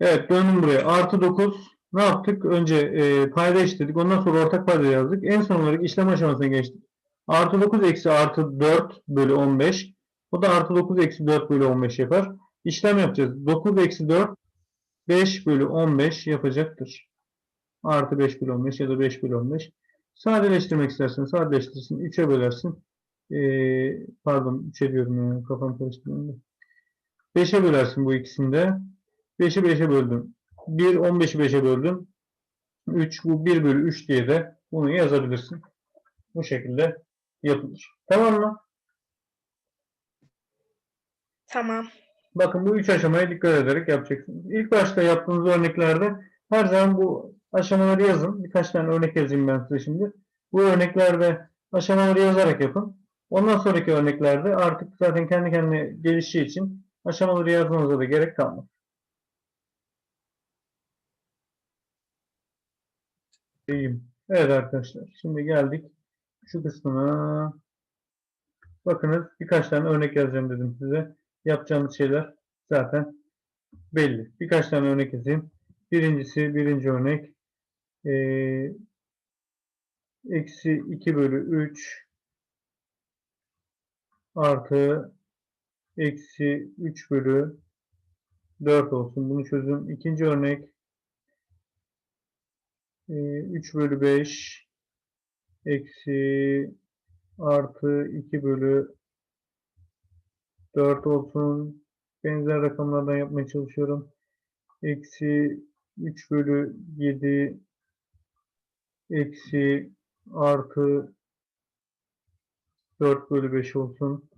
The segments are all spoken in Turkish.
Evet döndüm buraya. Artı 9 ne yaptık? Önce e, payda eşitledik. Ondan sonra ortak payda yazdık. En son olarak işlem aşamasına geçtik. Artı 9 eksi artı 4 bölü 15. O da artı 9 eksi 4 bölü 15 yapar. İşlem yapacağız. 9 eksi 4 5 bölü 15 yapacaktır. Artı 5 bölü 15 ya da 5 bölü 15. Sadeleştirmek istersen sadeleştirsin. 3'e bölersin. Ee, pardon 3'e diyorum ya. Kafam karıştırdım. 5'e bölersin bu ikisini de. 5'i 5'e böldüm. 1 15'i 5'e böldüm. 3 bu 1 bölü 3 diye de bunu yazabilirsin. Bu şekilde yapılır. Tamam mı? Tamam. Bakın bu üç aşamaya dikkat ederek yapacaksınız. İlk başta yaptığınız örneklerde her zaman bu aşamaları yazın. Birkaç tane örnek yazayım ben size şimdi. Bu örneklerde aşamaları yazarak yapın. Ondan sonraki örneklerde artık zaten kendi kendine gelişi için aşamaları yazmanıza da gerek kalmaz. İyiyim. Evet arkadaşlar. Şimdi geldik şu kısmına. Bakınız birkaç tane örnek yazacağım dedim size. Yapacağımız şeyler zaten belli. Birkaç tane örnek yazayım. Birincisi birinci örnek. Ee, eksi 2 bölü 3 artı eksi 3 bölü 4 olsun. Bunu çözüm. İkinci örnek 3 bölü 5 eksi artı 2 bölü 4 olsun. Benzer rakamlardan yapmaya çalışıyorum. Eksi 3 bölü 7 eksi artı 4 bölü 5 olsun.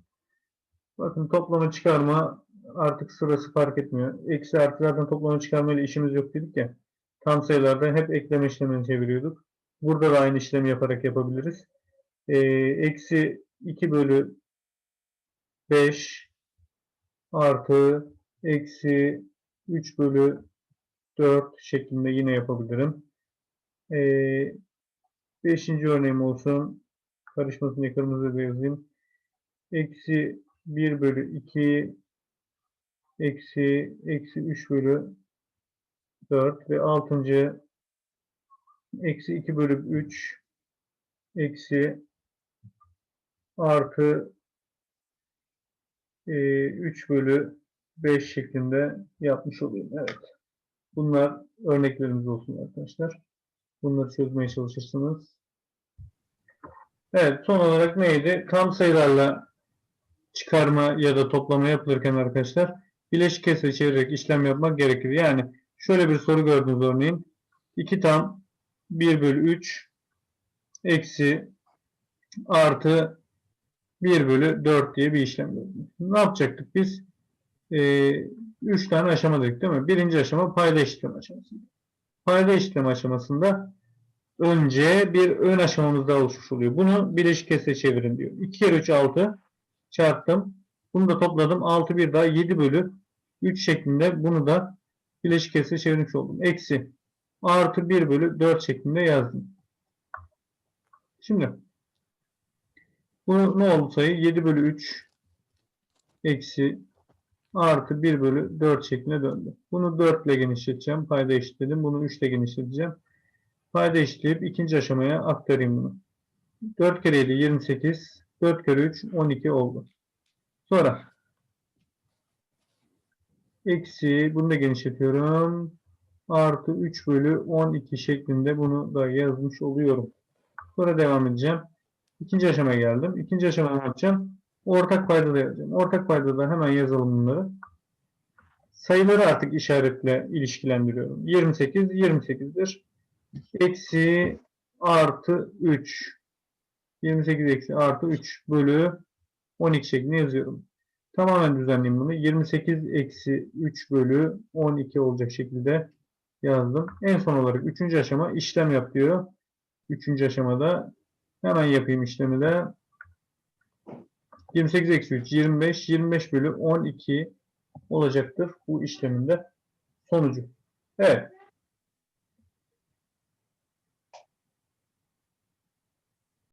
Bakın toplama çıkarma artık sırası fark etmiyor. Eksi artı zaten toplama çıkarma ile işimiz yok dedik ya. Tam sayılarda hep ekleme işlemini çeviriyorduk. Burada da aynı işlemi yaparak yapabiliriz. Ee, eksi 2 bölü 5 artı eksi 3 bölü 4 şeklinde yine yapabilirim. Ee, beşinci örneğim olsun. Karışmasın diye kırmızı da yazayım. Eksi 1 bölü 2 eksi eksi 3 bölü 4 ve altıncı eksi 2 bölü 3 eksi artı e, 3 bölü 5 şeklinde yapmış olayım. Evet. Bunlar örneklerimiz olsun arkadaşlar. Bunları çözmeye çalışırsınız. Evet. Son olarak neydi? Tam sayılarla çıkarma ya da toplama yapılırken arkadaşlar bileşik kesre çevirerek işlem yapmak gerekir. Yani şöyle bir soru gördünüz örneğin. 2 tam 1 bölü 3 eksi artı 1 bölü 4 diye bir işlem gördük. Ne yapacaktık biz? 3 ee, tane aşama dedik değil mi? Birinci aşama payda eşitleme aşaması. Payda eşitleme aşamasında önce bir ön aşamamız daha oluşmuş oluyor. Bunu bileşik kesre çevirin diyor. 2 kere 3 6 çarptım. Bunu da topladım. 6 bir daha 7 bölü 3 şeklinde bunu da bileşik kesre çevirmiş oldum. Eksi artı 1 bölü 4 şeklinde yazdım. Şimdi bu ne oldu sayı? 7 bölü 3 eksi artı 1 bölü 4 şeklinde döndü. Bunu 4 ile genişleteceğim. Payda eşitledim. Bunu 3 ile genişleteceğim. Payda eşitleyip ikinci aşamaya aktarayım bunu. 4 kere 7 28. 4 kere 3 12 oldu. Sonra eksi bunu da genişletiyorum. Artı 3 bölü 12 şeklinde bunu da yazmış oluyorum. Sonra devam edeceğim. İkinci aşamaya geldim. İkinci aşamaya ne yapacağım? Ortak payda da yazacağım. Ortak payda da hemen yazalım bunları. Sayıları artık işaretle ilişkilendiriyorum. 28, 28'dir. Eksi artı 3. 28 eksi artı 3 bölü 12 şeklinde yazıyorum. Tamamen düzenleyeyim bunu. 28 eksi 3 bölü 12 olacak şekilde yazdım. En son olarak 3. aşama işlem yap diyor. 3. aşamada hemen yapayım işlemi de. 28 eksi 3 25 25 bölü 12 olacaktır bu işleminde sonucu. Evet.